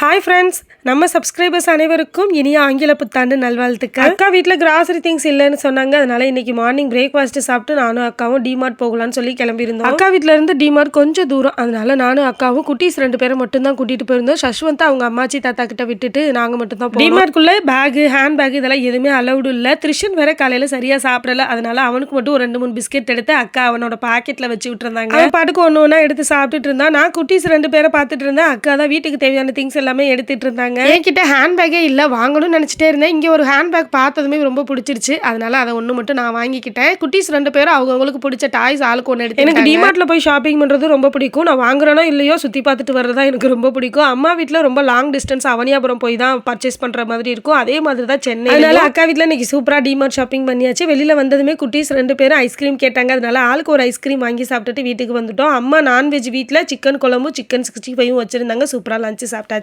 Hi friends நம்ம subscribers அனைவருக்கும் இனிய ஆங்கில புத்தாண்டு நல்வாழ்த்துக்கள். அக்கா வீட்டில் கிராசரி திங்ஸ் இல்லைன்னு சொன்னாங்க. அதனால இன்னைக்கு மார்னிங் பிரேக்ஃபாஸ்ட் சாப்பிட்டு நானும் அக்காவும் டிமார்ட் போகலான்னு சொல்லி கிளம்பியிருந்தோம். அக்கா வீட்டில் இருந்து டிமார்ட் கொஞ்சம் தூரம். அதனால நானும் அக்காவும் குட்டீஸ் ரெண்டு பேரும் மட்டும் தான் கூட்டிட்டு போயிருந்தோம். சஷ்வந்த் அவங்க அம்மாச்சி தாத்தா கிட்ட விட்டுட்டு நாங்கள் மட்டும் தான் டிமார்ட்குள்ளே பேகு ஹேண்ட் பேக் இதெல்லாம் எதுவுமே அலௌடு இல்லை. த்ரிஷன் வேற காலையில் சரியாக சாப்பிடல. அதனால அவனுக்கு மட்டும் ஒரு ரெண்டு மூணு பிஸ்கெட் எடுத்து அக்கா அவனோட பாக்கெட்டில் வச்சு விட்டுருந்தாங்க. அவன் பாட்டுக்கு ஒன்று ஒன்றா எடுத்து சாப்பிட்டுட்டு இருந்தான். நான் குட்டீஸ் ரெண்டு பேரை பார்த்துட்டு இருந்தேன். அக்கா தான் வீட்டுக்கு தேவையான திங்ஸ் எல்லாமே எடுத்துட்டு இருந்தாங்க. என்கிட்ட ஹேண்ட் பேக்கே இல்லை வாங்கணும்னு நினச்சிட்டே இருந்தேன். இங்கே ஒரு ஹேண்ட் பேக் பார்த்ததுமே ரொம்ப பிடிச்சிருச்சு. அதனால அதை ஒன்று மட்டும் நான் வாங்கிக்கிட்டேன். குட்டீஸ் ரெண்டு பேரும் அவங்கவுங்களுக்கு பிடிச்ச டாய்ஸ் ஆளுக்கு ஒன்று எடுத்து எனக்கு டிமார்ட்ல போய் ஷாப்பிங் பண்ணுறது ரொம்ப பிடிக்கும். நான் வாங்குறேனோ இல்லையோ சுற்றி பார்த்துட்டு வர்றதா எனக்கு ரொம்ப பிடிக்கும். அம்மா வீட்டில் ரொம்ப லாங் டிஸ்டன்ஸ் அவனியாபுரம் போய் தான் பர்ச்சேஸ் பண்ணுற மாதிரி இருக்கும். அதே மாதிரி தான் சென்னை அதனால அக்கா வீட்டில் இன்னைக்கு சூப்பராக டிமார்ட் ஷாப்பிங் பண்ணியாச்சு. வெளியில் வந்ததுமே குட்டீஸ் ரெண்டு பேரும் ஐஸ்கிரீம் கேட்டாங்க. அதனால ஆளுக்கு ஒரு ஐஸ்கிரீம் வாங்கி சாப்பிட்டுட்டு வீட்டுக்கு வந்துட்டோம். அம்மா நான்வெஜ் வீட்டில் சிக்கன் குழம்பு சிக்கன் சிக்ஸ்டி ஃபைவும் வச்சுருந்தாங்க. சூப்பராக லஞ்சு சாப்பிட்டாச்சு.